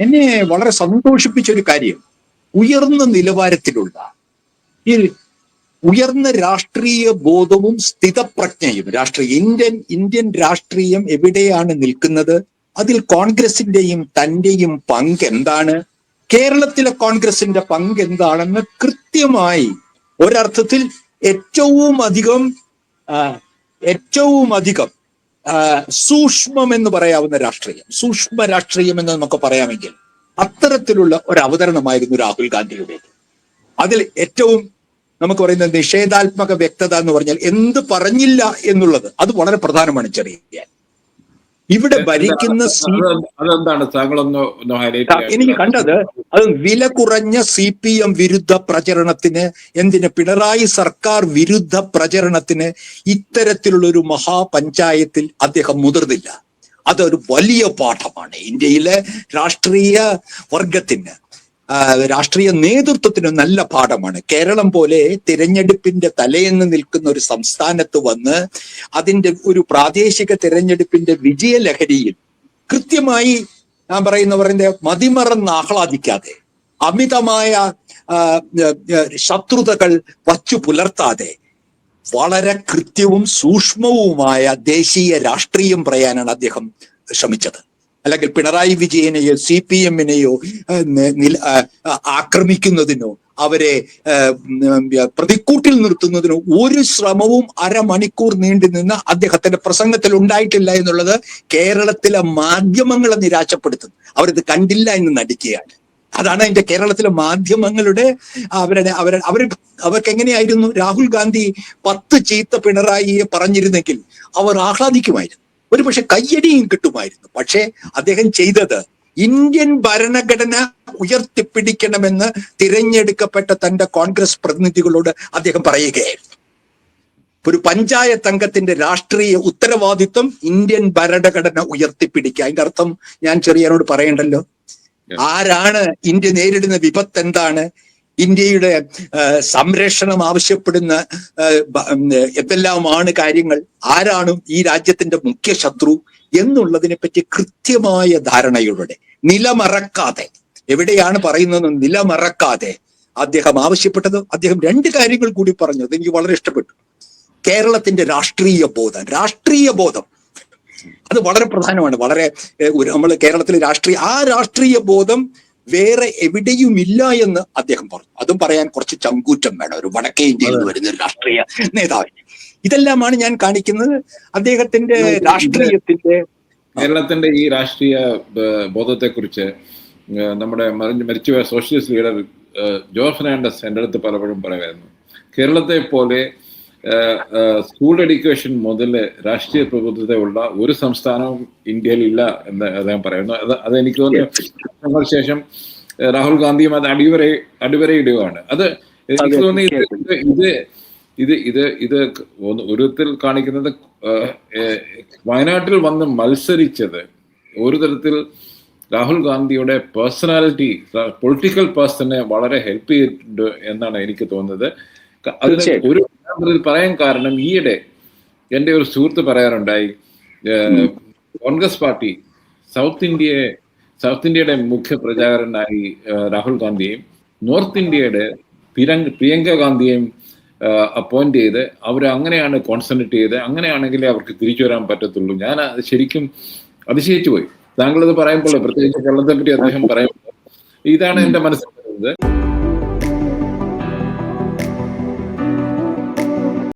എന്നെ വളരെ സന്തോഷിപ്പിച്ച ഒരു കാര്യം. ഉയർന്ന നിലവാരത്തിലുള്ള ഈ ഉയർന്ന രാഷ്ട്രീയ ബോധവും സ്ഥിതപ്രജ്ഞയും രാഷ്ട്രീയ ഇന്ത്യൻ ഇന്ത്യൻ രാഷ്ട്രീയം എവിടെയാണ് നിൽക്കുന്നത്? അതിൽ കോൺഗ്രസിന്റെയും തന്റെയും പങ്ക് എന്താണ്? കേരളത്തിലെ കോൺഗ്രസിന്റെ പങ്ക് എന്താണെന്ന് കൃത്യമായി ഒരർത്ഥത്തിൽ ഏറ്റവും അധികം ഏറ്റവും അധികം സൂക്ഷ്മം എന്ന് പറയാവുന്ന രാഷ്ട്രീയം. സൂക്ഷ്മ രാഷ്ട്രീയം എന്ന് നമുക്ക് പറയാമെങ്കിൽ അത്തരത്തിലുള്ള ഒരു അവതരണമായിരുന്നു രാഹുൽ ഗാന്ധിയുടേത്. അതിൽ ഏറ്റവും നമുക്ക് പറയുന്ന നിഷേധാത്മക വ്യക്തത എന്ന് പറഞ്ഞാൽ എന്ത് പറഞ്ഞില്ല എന്നുള്ളത് അത് വളരെ പ്രധാനമാണ് ചെറിയ ഇവിടെ ഭരിക്കുന്ന അതെന്താണ്? താങ്കളൊന്ന് എനിക്ക് കണ്ടത് അത് വില കുറഞ്ഞ സി പി എം വിരുദ്ധ പ്രചരണത്തിന് എന്തിന് പിണറായി സർക്കാർ വിരുദ്ധ പ്രചരണത്തിന് ഇത്തരത്തിലുള്ള ഒരു മഹാപഞ്ചായത്തിൽ അദ്ദേഹം മുതിർന്നില്ല. അതൊരു വലിയ പാഠമാണ്. ഇന്ത്യയിലെ രാഷ്ട്രീയ വർഗത്തിന് രാഷ്ട്രീയ നേതൃത്വത്തിന് നല്ല പാഠമാണ്. കേരളം പോലെ തിരഞ്ഞെടുപ്പിന്റെ തലേന്ന് നിൽക്കുന്ന ഒരു സംസ്ഥാനത്ത് വന്ന് അതിന്റെ ഒരു പ്രാദേശിക തിരഞ്ഞെടുപ്പിന്റെ വിജയലഹരിയിൽ കൃത്യമായി ഞാൻ പറയുന്നവരുടെ മതിമറന്ന് ആഹ്ലാദിക്കാതെ അമിതമായ ശത്രുതകൾ വച്ചു പുലർത്താതെ വളരെ കൃത്യവും സൂക്ഷ്മവുമായ ദേശീയ രാഷ്ട്രീയം പറയാനാണ് അദ്ദേഹം ശ്രമിച്ചത്. അല്ലെങ്കിൽ പിണറായി വിജയനെയോ സി പി എമ്മിനെയോ ആക്രമിക്കുന്നതിനോ അവരെ പ്രതിക്കൂട്ടിൽ നിർത്തുന്നതിനോ ഒരു ശ്രമവും അരമണിക്കൂർ നീണ്ടു നിന്ന് അദ്ദേഹത്തിന്റെ പ്രസംഗത്തിൽ ഉണ്ടായിട്ടില്ല എന്നുള്ളത് കേരളത്തിലെ മാധ്യമങ്ങളെ നിരാശപ്പെടുത്തുന്നു. അവരിത് കണ്ടില്ല എന്ന് നടിക്കുകയാണ്. അതാണ് അതിന്റെ കേരളത്തിലെ മാധ്യമങ്ങളുടെ അവരുടെ അവർ അവർ അവർക്ക് എങ്ങനെയായിരുന്നു രാഹുൽ ഗാന്ധി പത്ത് ചീത്ത പിണറായിയെ പറഞ്ഞിരുന്നെങ്കിൽ അവർ ആഹ്ലാദിക്കുമായിരുന്നു. ഒരുപക്ഷെ കയ്യടിയും കിട്ടുമായിരുന്നു. പക്ഷേ അദ്ദേഹം ചെയ്തത് ഇന്ത്യൻ ഭരണഘടന ഉയർത്തിപ്പിടിക്കണമെന്ന് തിരഞ്ഞെടുക്കപ്പെട്ട തന്റെ കോൺഗ്രസ് പ്രതിനിധികളോട് അദ്ദേഹം പറയുകയായിരുന്നു. ഒരു പഞ്ചായത്ത് അംഗത്തിന്റെ രാഷ്ട്രീയ ഉത്തരവാദിത്വം ഇന്ത്യൻ ഭരണഘടന ഉയർത്തിപ്പിടിക്കുക. അതിന്റെ അർത്ഥം ഞാൻ ചെറിയനോട് പറയണ്ടല്ലോ? ആരാണ് ഇന്ത്യ നേരിടുന്ന വിപത്ത് എന്താണ്? ഇന്ത്യയുടെ സംരക്ഷണം ആവശ്യപ്പെടുന്ന എന്തെല്ലാമാണ് കാര്യങ്ങൾ ആരാണ് ഈ രാജ്യത്തിന്റെ മുഖ്യ ശത്രു എന്നുള്ളതിനെ പറ്റി കൃത്യമായ ധാരണയോടെ നിലമറക്കാതെ എവിടെയാണ് പറയുന്നത് നിലമറക്കാതെ അദ്ദേഹം ആവശ്യപ്പെട്ടത്? അദ്ദേഹം രണ്ട് കാര്യങ്ങൾ കൂടി പറഞ്ഞു അത് എനിക്ക് വളരെ ഇഷ്ടപ്പെട്ടു. കേരളത്തിന്റെ രാഷ്ട്രീയ ബോധം രാഷ്ട്രീയ ബോധം. അത് വളരെ പ്രധാനമാണ് വളരെ നമ്മൾ കേരളത്തിലെ രാഷ്ട്രീയ ആ രാഷ്ട്രീയ ബോധം വേറെ എവിടെയും ഇല്ല എന്ന് അദ്ദേഹം പറഞ്ഞു. അതും പറയാൻ കുറച്ച് ചങ്കൂറ്റം വേണം. ഒരു വടക്കേ ഇന്ത്യയിൽ നിന്ന് വരുന്ന ഒരു രാഷ്ട്രീയ നേതാവിന് ഇതെല്ലാമാണ് ഞാൻ കാണിക്കുന്നത്. അദ്ദേഹത്തിന്റെ രാഷ്ട്രീയത്തിന്റെ കേരളത്തിന്റെ ഈ രാഷ്ട്രീയ ബോധത്തെ കുറിച്ച് നമ്മുടെ മരിച്ചുപോയ സോഷ്യലിസ്റ്റ് ലീഡർ ജോ ഫെർണാണ്ടസ് എന്റെ അടുത്ത് പലപ്പോഴും പറയുമായിരുന്നു. കേരളത്തെ പോലെ സ്കൂൾ എഡ്യൂക്കേഷൻ മുതൽ രാഷ്ട്രീയ പ്രബുദ്ധതയുള്ള ഒരു സംസ്ഥാനവും ഇന്ത്യയിൽ ഇല്ല എന്ന് അദ്ദേഹം പറയുന്നു. അത് അതെനിക്ക് തോന്നുന്നു വർഷങ്ങൾക്ക് ശേഷം രാഹുൽ ഗാന്ധിയും അത് അടിവര അടിവരയിടുകയാണ്. അത് എനിക്ക് തോന്നി ഇത് ഇത് ഇത് ഇത് ഒരു വിധത്തിൽ കാണിക്കുന്നത് വയനാട്ടിൽ വന്ന് മത്സരിച്ചത് ഒരു തരത്തിൽ രാഹുൽ ഗാന്ധിയുടെ പേഴ്സണാലിറ്റി പൊളിറ്റിക്കൽ പേഴ്സണെ വളരെ ഹെൽപ്പ് ചെയ്തിട്ടുണ്ട് എന്നാണ് എനിക്ക് തോന്നുന്നത്. അതിന് ഒരു ഉദാഹരണത്തിൽ പറയാൻ കാരണം ഈയിടെ എന്റെ ഒരു സുഹൃത്ത് പറയാറുണ്ടായി കോൺഗ്രസ് പാർട്ടി സൗത്ത് ഇന്ത്യയെ സൗത്ത് ഇന്ത്യയുടെ മുഖ്യ പ്രചാരകനായി ഏഹ്, രാഹുൽ ഗാന്ധിയെയും നോർത്ത് ഇന്ത്യയുടെ പ്രിയങ്ക പ്രിയങ്ക ഗാന്ധിയെയും അപ്പോയിന്റ് ചെയ്ത് അവർ അങ്ങനെയാണ് കോൺസെൻട്രേറ്റ് ചെയ്ത് അങ്ങനെയാണെങ്കിലേ അവർക്ക് തിരിച്ചു വരാൻ പറ്റത്തുള്ളൂ. ഞാൻ ശരിക്കും അതിശയിച്ചു പോയി. താങ്കളത് പറയുമ്പോൾ പ്രത്യേകിച്ച് കേരളത്തെ പറ്റി അദ്ദേഹം പറയുമ്പോൾ ഇതാണ് എന്റെ മനസ്സിൽ